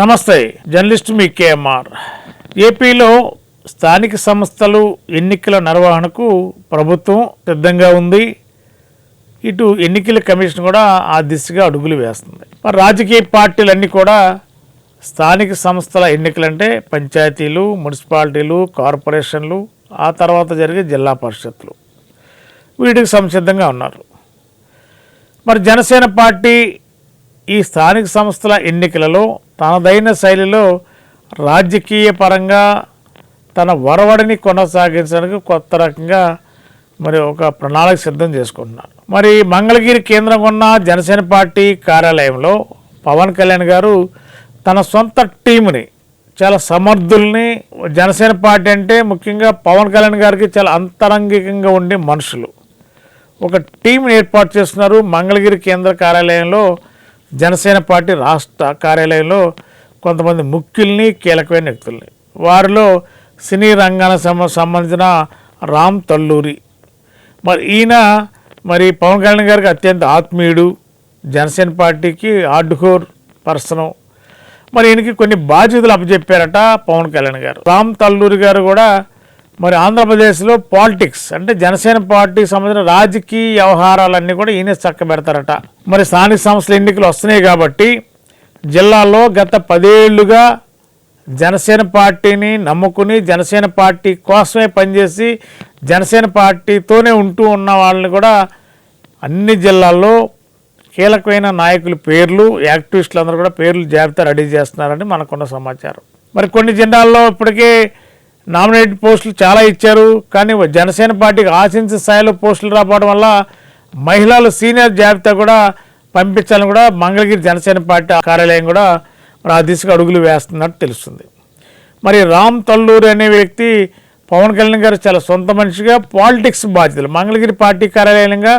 నమస్తే జర్నలిస్ట్ మీ కేఎంఆర్. ఏపీలో స్థానిక సంస్థలు ఎన్నికల నిర్వహణకు ప్రభుత్వం సిద్ధంగా ఉంది. ఇటు ఎన్నికల కమిషన్ కూడా ఆ దిశగా అడుగులు వేస్తుంది. మరి రాజకీయ పార్టీలన్నీ కూడా స్థానిక సంస్థల ఎన్నికలంటే పంచాయతీలు మున్సిపాలిటీలు కార్పొరేషన్లు ఆ తర్వాత జరిగే జిల్లా పరిషత్లు వీటికి సంసిద్ధంగా ఉన్నారు. మరి జనసేన పార్టీ ఈ స్థానిక సంస్థల ఎన్నికలలో తనదైన శైలిలో రాజకీయ పరంగా తన వరవడిని కొనసాగించడానికి కొత్త రకంగా మరి ఒక ప్రణాళిక సిద్ధం చేసుకుంటున్నారు. మరి మంగళగిరి కేంద్రం ఉన్న జనసేన పార్టీ కార్యాలయంలో పవన్ కళ్యాణ్ గారు తన సొంత టీముని చాలా సమర్థుల్ని జనసేన పార్టీ అంటే ముఖ్యంగా పవన్ కళ్యాణ్ గారికి చాలా అంతరంగికంగా ఉండే మనుషులు. ఒక టీంని ఏర్పాటు చేస్తున్నారు మంగళగిరి కేంద్ర కార్యాలయంలో జనసేన పార్టీ రాష్ట్ర కార్యాలయంలో కొంతమంది ముఖ్యుల్ని కీలకమైన వ్యక్తుల్ని. వారిలో సినీ రంగానికి సంబంధించిన రామ్ తల్లూరి. మరి ఈయన మరి పవన్ కళ్యాణ్ గారికి అత్యంత ఆత్మీయుడు జనసేన పార్టీకి హార్డ్కోర్ పర్సన్. మరి ఈయనకి కొన్ని బాధ్యతలు అప్పచెప్పారట పవన్ కళ్యాణ్ గారు. రామ్ తల్లూరి గారు కూడా మరి ఆంధ్రప్రదేశ్లో పాలిటిక్స్ అంటే జనసేన పార్టీకి సంబంధించిన రాజకీయ వ్యవహారాలన్నీ కూడా ఈయన చక్కబెడతారట. మరి స్థానిక సంస్థల ఎన్నికలు వస్తున్నాయి కాబట్టి జిల్లాలో గత పదేళ్ళుగా జనసేన పార్టీని నమ్ముకుని జనసేన పార్టీ కోసమే పనిచేసి జనసేన పార్టీతోనే ఉంటూ ఉన్న వాళ్ళని కూడా అన్ని జిల్లాల్లో కీలకమైన నాయకుల పేర్లు యాక్టివిస్టులు అందరూ కూడా పేర్లు జాబితా రెడీ చేస్తున్నారని మనకున్న సమాచారం. మరి కొన్ని జిల్లాల్లో ఇప్పటికే నామినేట్ పోస్టులు చాలా ఇచ్చారు. కానీ జనసేన పార్టీకి ఆశించిన స్థాయిలో పోస్టులు రావడం వల్ల మహిళలు సీనియర్ జాబితా కూడా పంపించాలని కూడా మంగళగిరి జనసేన పార్టీ కార్యాలయం కూడా ఆ దిశగా అడుగులు వేస్తున్నట్టు తెలుస్తుంది. మరి రామ్ తల్లూరు అనే వ్యక్తి పవన్ కళ్యాణ్ గారు చాలా సొంత మనిషిగా పాలిటిక్స్ బాధ్యతలు మంగళగిరి పార్టీ కార్యాలయంగా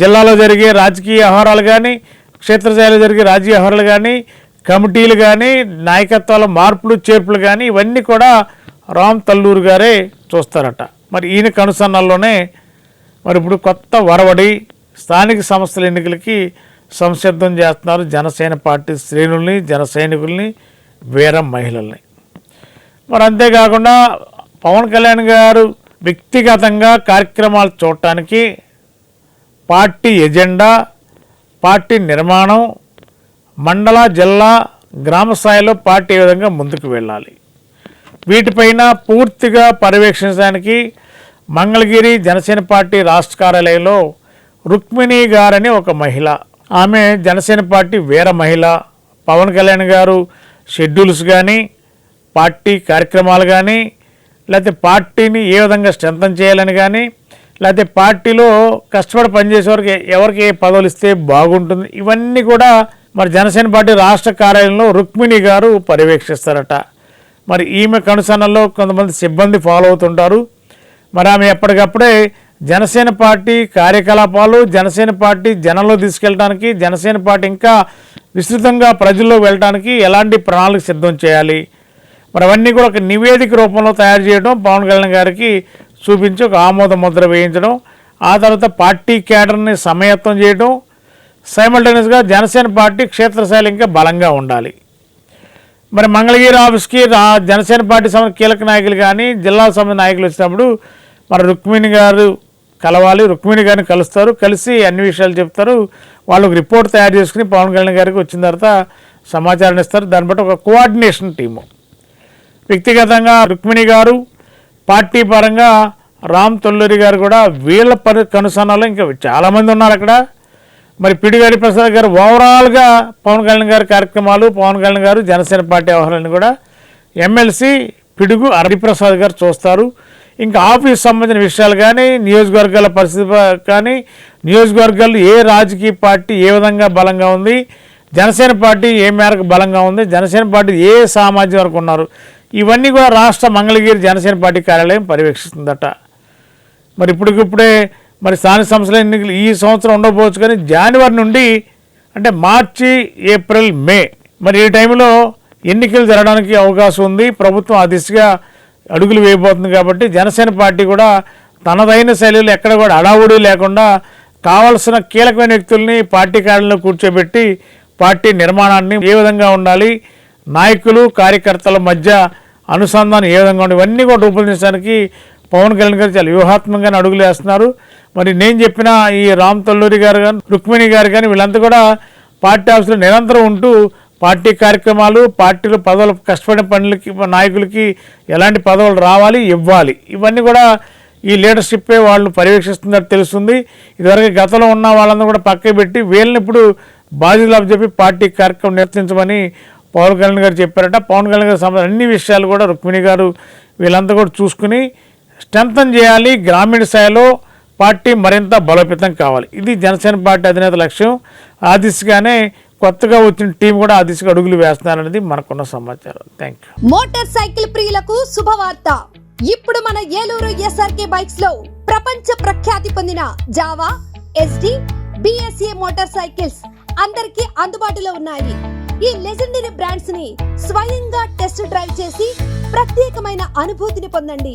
జిల్లాలో జరిగే రాజకీయ వ్యవహారాలు కానీ క్షేత్రస్థాయిలో జరిగే రాజకీయ వ్యవహారాలు కానీ కమిటీలు కానీ నాయకత్వాల మార్పులు చేర్పులు కానీ ఇవన్నీ కూడా రామ్ తల్లూరు గారే చూస్తారట. మరి ఈయన కనుసన్నల్లోనే మరి ఇప్పుడు కొత్త వరవడి స్థానిక సంస్థల ఎన్నికలకి సంసిద్ధం చేస్తున్నారు జనసేన పార్టీ శ్రేణుల్ని జన సైనికుల్ని వీర మహిళల్ని. మరి అంతేకాకుండా పవన్ కళ్యాణ్ గారు వ్యక్తిగతంగా కార్యక్రమాలు చూడటానికి పార్టీ ఎజెండా పార్టీ నిర్మాణం మండల జిల్లా గ్రామ స్థాయిలో పార్టీ ఏ విధంగా ముందుకు వెళ్ళాలి. వీటిపైన పూర్తిగా పర్యవేక్షించడానికి మంగళగిరి జనసేన పార్టీ రాష్ట్ర కార్యాలయంలో రుక్మిణి గారని ఒక మహిళ. ఆమె జనసేన పార్టీ వీర మహిళ. పవన్ కళ్యాణ్ గారు షెడ్యూల్స్ కానీ పార్టీ కార్యక్రమాలు కానీ లేకపోతే పార్టీని ఏ విధంగా స్ట్రెంథన్ చేయాలని కానీ లేకపోతే పార్టీలో కష్టపడి పనిచేసే వరకు ఎవరికి ఏ పదవులు ఇస్తే బాగుంటుంది ఇవన్నీ కూడా మరి జనసేన పార్టీ రాష్ట్ర కార్యాలయంలో రుక్మిణి గారు పర్యవేక్షిస్తారట. మరి ఈమె కనుసన్నల్లో కొంతమంది సిబ్బంది ఫాలో అవుతుంటారు. మరి ఆమె ఎప్పటికప్పుడే జనసేన పార్టీ కార్యకలాపాలు జనసేన పార్టీ జనంలో తీసుకెళ్ళడానికి జనసేన పార్టీ ఇంకా విస్తృతంగా ప్రజల్లో వెళ్ళడానికి ఎలాంటి ప్రణాళిక సిద్ధం చేయాలి? మరి అవన్నీ కూడా ఒక నివేదిక రూపంలో తయారు చేయడం పవన్ కళ్యాణ్ గారికి చూపించి ఒక ఆమోద ముద్ర వేయించడం ఆ తర్వాత పార్టీ క్యాడర్ని సమయత్వం చేయడం సైమల్టేనియస్గా జనసేన పార్టీ క్షేత్రస్థాయిలో ఇంకా బలంగా ఉండాలి. మరి మంగళగిరి ఆఫీస్కి జనసేన పార్టీ సంబంధించిన కీలక నాయకులు కానీ జిల్లా సంబంధించిన నాయకులు వచ్చినప్పుడు మరి రుక్మిణి గారు కలవాలి. రుక్మిణి గారిని కలుస్తారు. కలిసి అన్ని విషయాలు చెప్తారు. వాళ్ళు ఒక రిపోర్ట్ తయారు చేసుకుని పవన్ కళ్యాణ్ గారికి వచ్చిన తర్వాత సమాచారం ఇస్తారు. దాన్ని బట్టి ఒక కోఆర్డినేషన్ టీము. వ్యక్తిగతంగా రుక్మిణి గారు పార్టీ పరంగా రామ్ తొల్లూరి గారు కూడా వీళ్ళ పరి కనుసన్నాలు ఇంకా చాలామంది ఉన్నారు అక్కడ. మరి పిడిగారి ప్రసాద్ గారు ఓవరాల్గా పవన్ కళ్యాణ్ గారి కార్యక్రమాలు పవన్ కళ్యాణ్ గారు జనసేన పార్టీ వ్యవహారాలను కూడా ఎమ్మెల్సీ పిడుగు హరిప్రసాద్ గారు చూస్తారు. ఇంకా ఆఫీస్ సంబంధించిన విషయాలు కానీ నియోజకవర్గాల పరిస్థితి కానీ నియోజకవర్గాలు ఏ రాజకీయ పార్టీ ఏ విధంగా బలంగా ఉంది జనసేన పార్టీ ఏ మేరకు బలంగా ఉంది జనసేన పార్టీ ఏ సామాజిక వరకు ఉన్నారు ఇవన్నీ కూడా రాష్ట్ర మంగళగిరి జనసేన పార్టీ కార్యాలయం పర్యవేక్షిస్తుందట. మరి ఇప్పటికిప్పుడే మరి స్థానిక సంస్థల ఎన్నికలు ఈ సంవత్సరం ఉండకపోవచ్చు కానీ జనవరి నుండి అంటే మార్చి ఏప్రిల్ మే. మరి ఈ టైంలో ఎన్నికలు జరగడానికి అవకాశం ఉంది. ప్రభుత్వం ఆ దిశగా అడుగులు వేయబోతుంది కాబట్టి జనసేన పార్టీ కూడా తనదైన శైలిలో ఎక్కడ కూడా అడావుడి లేకుండా కావలసిన కీలకమైన వ్యక్తుల్ని పార్టీ కార్యాలయంలో కూర్చోబెట్టి పార్టీ నిర్మాణాన్ని ఏ విధంగా ఉండాలి నాయకులు కార్యకర్తల మధ్య అనుసంధానం ఏ విధంగా ఉండాలి ఇవన్నీ కూడా రూపొందించడానికి పవన్ కళ్యాణ్ గారు చాలా వ్యూహాత్మకంగా అడుగులు వేస్తున్నారు. మరి నేను చెప్పిన ఈ రామ్ తల్లూరి గారు కానీ రుక్మిణి గారు కానీ వీళ్ళంతా కూడా పార్టీ ఆఫీసులో నిరంతరం ఉంటూ పార్టీ కార్యక్రమాలు పార్టీలో పదవులు కష్టపడిన పనులకి నాయకులకి ఎలాంటి పదవులు రావాలి ఇవ్వాలి. ఇవన్నీ కూడా ఈ లీడర్షిప్పే వాళ్ళు పర్యవేక్షిస్తున్నట్టు తెలుస్తుంది. ఇదివరకు గతంలో ఉన్న వాళ్ళందరూ కూడా పక్కకి పెట్టి వీళ్ళని ఇప్పుడు బాధ్యతలు చెప్పి పార్టీ కార్యక్రమం నిర్వర్తించమని పవన్ కళ్యాణ్ గారు చెప్పారట. పవన్ కళ్యాణ్ గారు అన్ని విషయాలు కూడా రుక్మిణి గారు వీళ్ళంతా కూడా చూసుకుని స్ట్రెంగ్తన్ చేయాలి. గ్రామీణ స్థాయిలో పార్టీ మరింత బలోపేతం కావాలి. ఇది జనసేన పార్టీ అధినేత లక్ష్యం. ఆ దిశగానే కొత్తగా వచ్చిన టీం కూడా ఆ దిశగా అడుగులు వేస్తున్నారనేది మనకున్న సమాచారం. థ్యాంక్ యూ మోటార్ సైకిల్ ప్రియులకు శుభవార్త. ఇప్పుడు మన ఏలూరు ఎస్ఆర్కే బైక్స్లో ప్రపంచ ప్రఖ్యాతి పొందిన Jawa Yezdi B S A motor cycles అందరికీ అందుబాటులో ఉన్నాయి. ఈ లెజెండరీ బ్రాండ్స్ని స్వయంగా టెస్ట్ డ్రైవ్ చేసి ప్రత్యేకమైన అనుభూతిని పొందండి.